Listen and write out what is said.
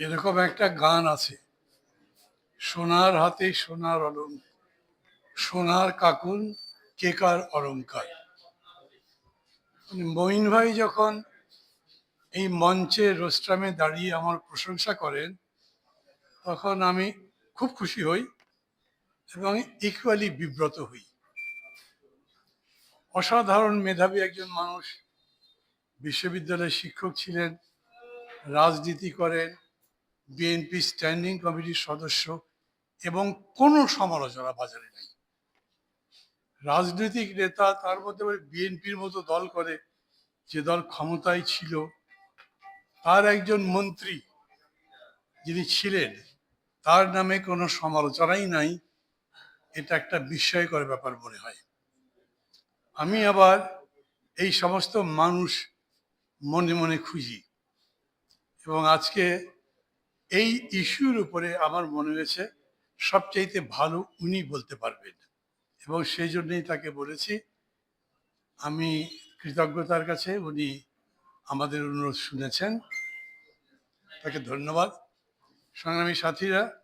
এরকম একটা গান আছে। সোনার হাতে সোনার অলং, সোনার কাকুন কেকার অলঙ্কার মঈন ভাই যখন এই মঞ্চে রোস্ট্রামে দাঁড়িয়ে আমার প্রশংসা করেন, তখন আমি খুব খুশি হই এবং ইকুয়ালি বিব্রত হই। অসাধারণ মেধাবী একজন মানুষ, বিশ্ববিদ্যালয়ের শিক্ষক ছিলেন, রাজনীতি করেন বিএনপি স্ট্যান্ডিং কমিটির সদস্য এবং কোনো সমালোচনা বাজারে নেই। রাজনৈতিক নেতা তার মধ্যে বিএনপির মতো দল করে, যে দল ক্ষমতায় ছিল, তার একজন মন্ত্রী যিনি ছিলেন, তার নামে কোনো সমালোচনাই নাই, এটা একটা বিস্ময়কর ব্যাপার মনে হয়। আমি আবার এই সমস্ত মানুষ মনে মনে খুঁজি এবং আজকে এই ইস্যুর উপরে আমার মনে হয়েছে সবচাইতে ভালো উনি বলতে পারবেন। এবং সেই জন্যেই তাকে বলেছি, আমি কৃতজ্ঞতার কাছে উনি আমাদের অনুরোধ শুনেছেন। তাকে ধন্যবাদ। সংগ্রামী সাথীরা